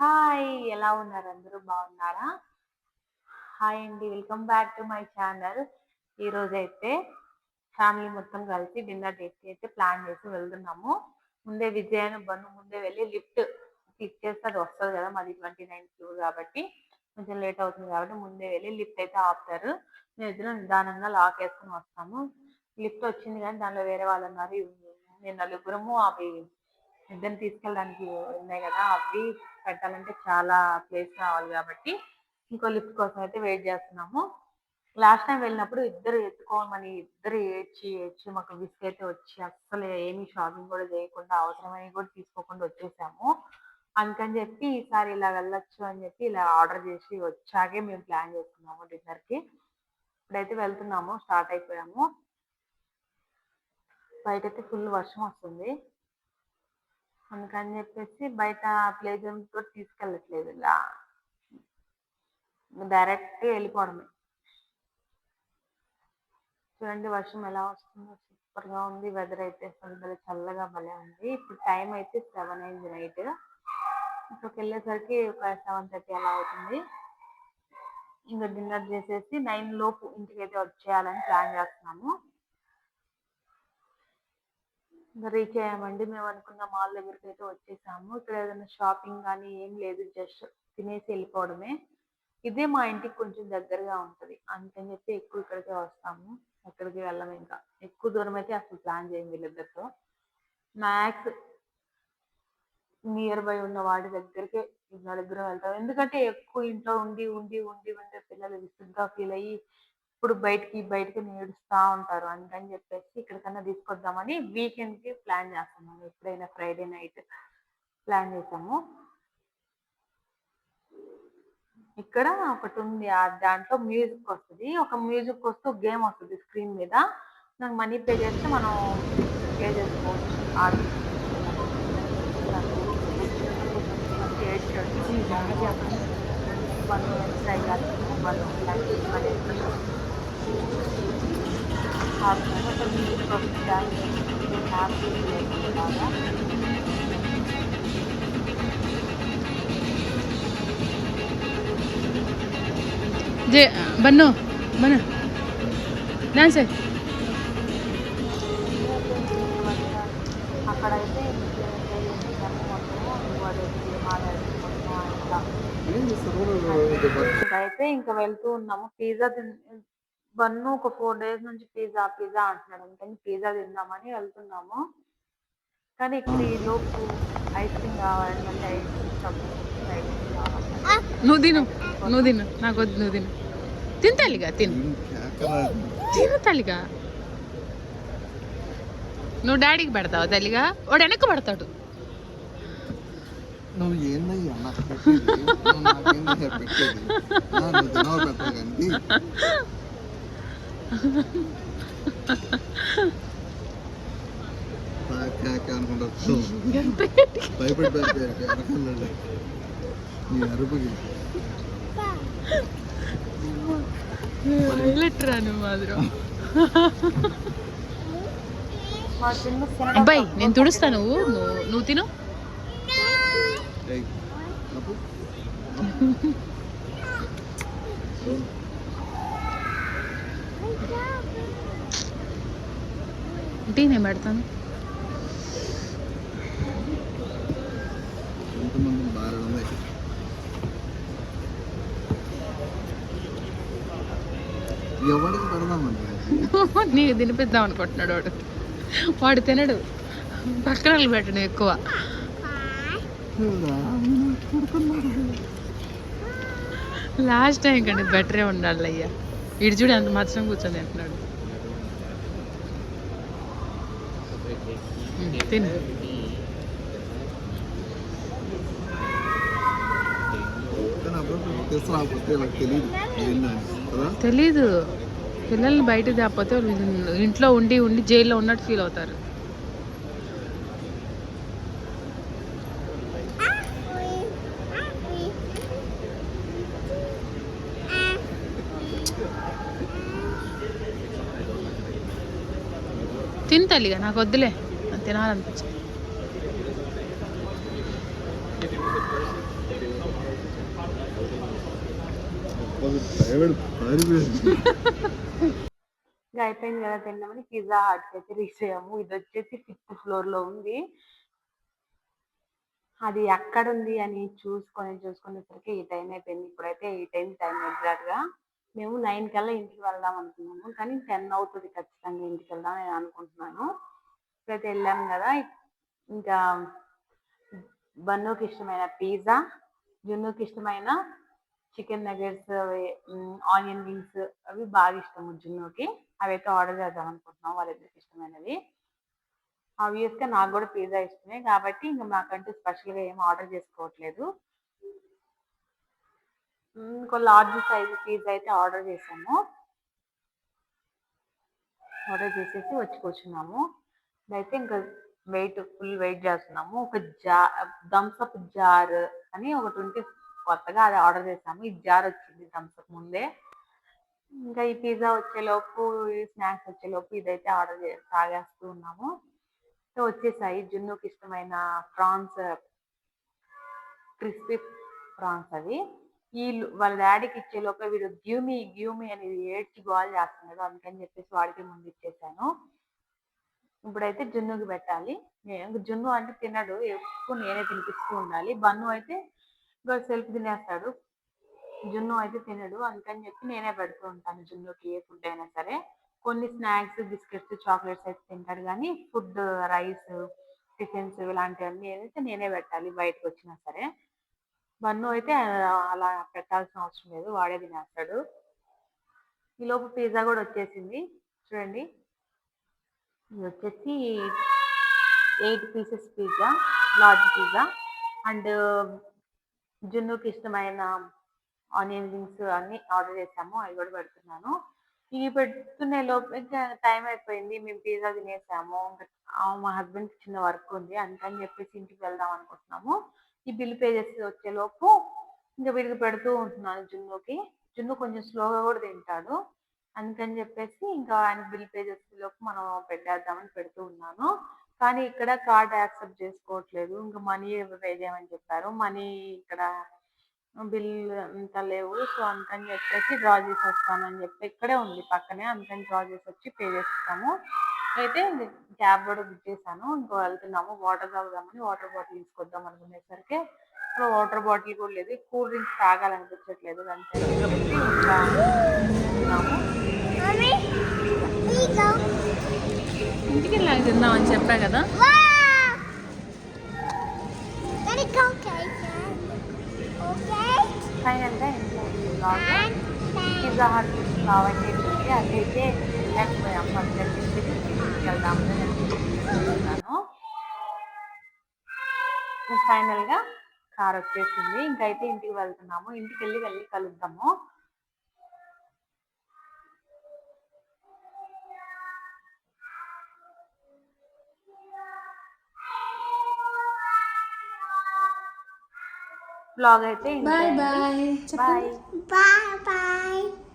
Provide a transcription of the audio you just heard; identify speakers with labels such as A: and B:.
A: Hi ఎలా ఉన్నారు? అందరూ బాగున్నారా? హాయ్ అండి welcome back to my channel. ఈరోజు అయితే ఫ్యామిలీ మొత్తం కలిసి డిన్నర్ డేట్కి అయితే ప్లాన్ చేసి వెళ్తున్నాము. ముందే విజయాన్ని బంధు ముందే వెళ్ళి లిఫ్ట్ క్లిక్ చేస్తే అది వస్తుంది కదా మాది ట్వంటీ నైన్ ఫ్లోర్ కాబట్టి. కొంచెం లేట్ అవుతుంది కాబట్టి ముందే వెళ్ళి లిఫ్ట్ అయితే ఆపుతారు. మేము ఇద్దరం నిదానంగా లాక్ వేసుకుని వస్తాము. లిఫ్ట్ వచ్చింది కానీ దానిలో వేరే వాళ్ళు ఉన్నారు. నేను నలుగురము అవి ఇద్దరిని తీసుకెళ్ళడానికి ఉన్నాయి కదా అవి పెట్టాలంటే చాలా ప్లేస్ కావాలి కాబట్టి ఇంకో లిఫ్ట్ కోసం అయితే వెయిట్ చేస్తున్నాము. లాస్ట్ టైం వెళ్ళినప్పుడు ఇద్దరు ఎత్తుకోమని ఇద్దరు ఏడ్చి ఏడ్చి మాకు విసుగు అయితే వచ్చి అస్సలు ఏమీ షాపింగ్ కూడా చేయకుండా అవసరమైనవి కూడా తీసుకోకుండా వచ్చేసాము. అందుకని చెప్పి ఈసారి ఇలా వెళ్ళొచ్చు అని చెప్పి ఇలా ఆర్డర్ చేసి వచ్చాకే మేము ప్లాన్ చేసుకున్నాము డిన్నర్కి ఇప్పుడైతే వెళ్తున్నాము స్టార్ట్ అయిపోయాము. బయట అయితే ఫుల్ వర్షం వస్తుంది. అందుకని చెప్పేసి బయట ప్లేస్ కూడా తీసుకెళ్ళట్లేదు ఇలా. డైరెక్ట్ వెళ్ళిపోవడమే. చూడండి వర్షం ఎలా వస్తుందో. సూపర్గా ఉంది. వెదర్ అయితే అసలు భలే చల్లగా భలే ఉంది. ఇప్పుడు టైం అయితే సెవెన్ అయింది నైట్. ఇక్కడికి వెళ్ళేసరికి ఒక సెవెన్ థర్టీ అలా అవుతుంది. ఇంకా డిన్నర్ చేసేసి నైన్ లోపు ఇంటికి అయితే వచ్చేయాలని ప్లాన్ చేస్తున్నాము. రీచ్ అయ్యామండి మేము అనుకున్న మాల్ దగ్గరికి అయితే వచ్చేసాము. ఇక్కడ ఏదైనా షాపింగ్ కానీ ఏం లేదు. జస్ట్ తినేసి వెళ్ళిపోవడమే. ఇదే మా ఇంటికి కొంచెం దగ్గరగా ఉంటుంది. అందుకని చెప్పి ఎక్కువ ఇక్కడికే వస్తాము. ఎక్కడికి వెళ్ళము ఇంకా. ఎక్కువ దూరం అయితే అసలు ప్లాన్ చేయం వీళ్ళిద్దరితో. మ్యాక్స్ నియర్ బై ఉన్న వాడి దగ్గరికే నలుగురం వెళ్తాం. ఎందుకంటే ఎక్కువ ఇంట్లో ఉండి ఉండి ఉండి ఉండే పిల్లలు విసుగ్గా ఫీల్ అయ్యి ఇప్పుడు బయటికి బయటికి నేడుస్తూ ఉంటారు అందుకని చెప్పేసి ఇక్కడికన్నా తీసుకొద్దామని వీకెండ్కి ప్లాన్ చేస్తున్నాము. ఎప్పుడైనా ఫ్రైడే నైట్ ప్లాన్ చేసాము. ఇక్కడ ఒకటి ఉంది. దాంట్లో మ్యూజిక్ వస్తుంది. ఒక మ్యూజిక్ వస్తూ గేమ్ వస్తుంది స్క్రీన్ మీద. నాకు మనీ పే చేస్తే మనం పే చేసుకోవచ్చు. ఆడి వన్ ట్రై కాదు వన్ ఒక మ్యూజిక్ వస్తుంది హ్యాపీ బాగా
B: జే బన్ను బన్ను డాన్స్
A: అక్కడైతే అయితే ఇంకా వెళ్తూ ఉన్నాము. పిజ్జా తిన్ బన్ను ఒక ఫోర్ డేస్ నుంచి పిజ్జా పిజ్జా అంటున్నాడు. అందుకని పిజ్జా తిందామని వెళ్తున్నాము. కానీ ఇక్కడ ఈ లోపు ఐస్ క్రీమ్ కావాలని మళ్ళీ ఐస్ క్రీమ్ ఐస్ క్రీమ్ కావాలి
B: నువ్వు తిను నువ్వు తిను. నాకు వద్దు నువ్వు తిను. తిను తల్లిగా తిను. తిను తల్లిగా. నువ్వు డాడీకి పెడతావు తల్లిగా? వాడు వెనక్కి పడతాడు.
C: నువ్వు ఏందయ్యా? నాకు పెట్టేది నువ్వు నాకేందయ్యా పెట్టేది ఆ, నువ్వు తినవ పెట్టకండి అనుకుంటా. భయపడి భయపడి అనకన్నాడు నీ అరుపుకి
B: హైలైట్ రా నువ్వు మాత్రం
A: మా చిన్న తినడం
B: అబ్బాయి నేను తుడుస్తా నువ్వు. నువ్వు తిను.
C: ఏయ్, అప్పు.
B: టీ నేను పెడతాను నీకు తినిపిద్దాం అనుకుంటున్నాడు వాడు. వాడు తినడు. పక్కన పెట్టడం ఎక్కువ. లాస్ట్ టైం కండి బెటరే ఉండాలి అయ్యా. ఇటు చూడు ఎంత మాత్రం కూర్చొని తింటున్నాడు. తిను.
C: తెలియదు
B: తెలీదు. పిల్లల్ని బయట తేకపోతే ఇంట్లో ఉండి ఉండి జైల్లో ఉన్నట్టు ఫీల్ అవుతారు. తిని తల్లిగా నాకు వద్దులే. తినాలనిపించింది.
A: అయిపోయింది కదా తిన్నామని పిజ్జా హట్ అయితే రీచ్ అయ్యాము ఇది వచ్చేసి ఫిఫ్త్ ఫ్లోర్లో ఉంది. అది ఎక్కడ ఉంది అని చూసుకొని చూసుకునేసరికి ఈ టైం అయిపోయింది. ఇప్పుడైతే ఈ టైం టైం ఎగ్జాక్ట్గా మేము నైన్ కల్లా ఇంటికి వెళ్దాం అనుకున్నాము. కానీ టెన్ అవుతుంది ఖచ్చితంగా ఇంటికి వెళ్దాం నేను అనుకుంటున్నాను. అయితే వెళ్ళాము కదా. ఇంకా బన్నుకి ఇష్టమైన పిజ్జా జున్నుకి ఇష్టమైన చికెన్ నగెట్స్ ఆనియన్ రింగ్స్ అవి బాగా ఇష్టం జున్నుకి. అవి అయితే ఆర్డర్ చేద్దాం అనుకుంటున్నాం వాళ్ళిద్దరికి ఇష్టమైనవి. ఆబ్వియస్గా నాకు కూడా పిజ్జా ఇష్టమే. కాబట్టి ఇంకా మాకంటూ స్పెషల్గా ఏం ఆర్డర్ చేసుకోవట్లేదు. ఇంకో లార్జ్ సైజ్ పిజ్జా అయితే ఆర్డర్ చేసాము. ఆర్డర్ చేసేసి వచ్చి కూర్చున్నాము. ఇదైతే ఇంకా వెయిట్ ఫుల్ వెయిట్ చేస్తున్నాము. ఒక జా థమ్స్ అప్ జార్ అని ఒకటి ఉంటే కొత్తగా అది ఆర్డర్ చేసాము. ఈ జార్ వచ్చింది థమ్స్అప్ ముందే. ఇంకా ఈ పిజ్జా వచ్చేలోపు ఈ స్నాక్స్ వచ్చేలోపు ఇదైతే ఆర్డర్ చే తాగేస్తూ ఉన్నాము. సో వచ్చేసాయి. జున్నుకి ఇష్టమైన ప్రాన్స్ క్రిస్పీ ప్రాన్స్ అవి. ఈ వాళ్ళ డాడీకి ఇచ్చేలోపు వీడు గ్యూమి గ్యూమి అనేది ఏడ్చి గోల్ చేస్తున్నాడు. అందుకని చెప్పేసి వాడికి ముందు ఇచ్చేసాను. ఇప్పుడైతే జున్నుకి పెట్టాలి. నేను జున్ను అంటే తినడు ఎక్కువ నేనే తినిపిస్తూ ఉండాలి. బన్ను అయితే ఇంకా సెల్ఫ్ తినేస్తాడు. జున్ను అయితే తినడు. అందుకని చెప్పి నేనే పెడుతూ ఉంటాను జున్నుకి ఏ ఫుడ్ అయినా సరే. కొన్ని స్నాక్స్ బిస్కెట్స్ చాక్లెట్స్ అయితే తింటాడు. కానీ ఫుడ్ రైస్ టిఫిన్స్ ఇలాంటివన్నీ ఏదైతే నేనే పెట్టాలి బయటకు వచ్చినా సరే. బన్ను అయితే అలా పెట్టాల్సిన అవసరం లేదు. వాడే తినేస్తాడు. ఈ లోపు పిజ్జా కూడా వచ్చేసింది. చూడండి. ఇది వచ్చేసి eight pieces pizza large pizza. And జున్నుకి ఇష్టమైన ఆనియన్ రింగ్స్ అన్ని ఆర్డర్ చేసాము. అవి కూడా పెడుతున్నాను. ఇవి పెడుతున్న లోపు ఇంకా టైం అయిపోయింది. మేము పిజ్జా తినేసాము. ఇంకా మా హస్బెండ్ చిన్న వర్క్ ఉంది. అందుకని చెప్పేసి ఇంటికి వెళ్దాం అనుకుంటున్నాము. ఈ బిల్ పే చేసి వచ్చే లోపు ఇంకా వీడికి పెడుతూ ఉంటున్నాను జున్నుకి. జున్ను కొంచెం స్లోగా కూడా తింటాడు. అందుకని చెప్పేసి ఇంకా ఆయన బిల్ పే చేసే లోపు మనం పెట్టేద్దామని పెడుతూ ఉన్నాను. కానీ ఇక్కడ కార్డ్ యాక్సెప్ట్ చేసుకోవట్లేదు. ఇంకా మనీ పే చేయమని చెప్పారు. మనీ ఇక్కడ బిల్ అంత లేవు. సో అందుకని చెప్పేసి డ్రా చేసి వస్తానని చెప్పి ఇక్కడే ఉంది పక్కనే. అందుకని డ్రా చేసి వచ్చి పే చేస్తాము అయితే క్యాబ్ కూడా బుక్ చేశాను. ఇంకో వెళ్తున్నాము. వాటర్ తాగుదామని వాటర్ బాటిల్ తీసుకొద్దాం అనుకునేసరికి ఇప్పుడు వాటర్ బాటిల్ కూడా లేదు. కూల్ డ్రింక్స్ తాగాలనిపించట్లేదు. అంతే.
B: ఇంటికి వెళ్ళాక తిందామని చెప్పా కదా.
A: ఫైనల్గా ఇంట్లో బ్లాగ్ పిజ్జా హట్ కావాలి అదైతే లేకపోయాము అందరికి తీసుకెళ్దామని అనుకుంటున్నాను ఫైనల్గా కార్ వచ్చేసింది. ఇంకైతే ఇంటికి వెళ్తున్నాము. ఇంటికి వెళ్ళి వెళ్ళి కలుద్దాము. బ్లాగ్ అయితే
B: బాయ్ బాయ్
A: బాయ్
D: bye.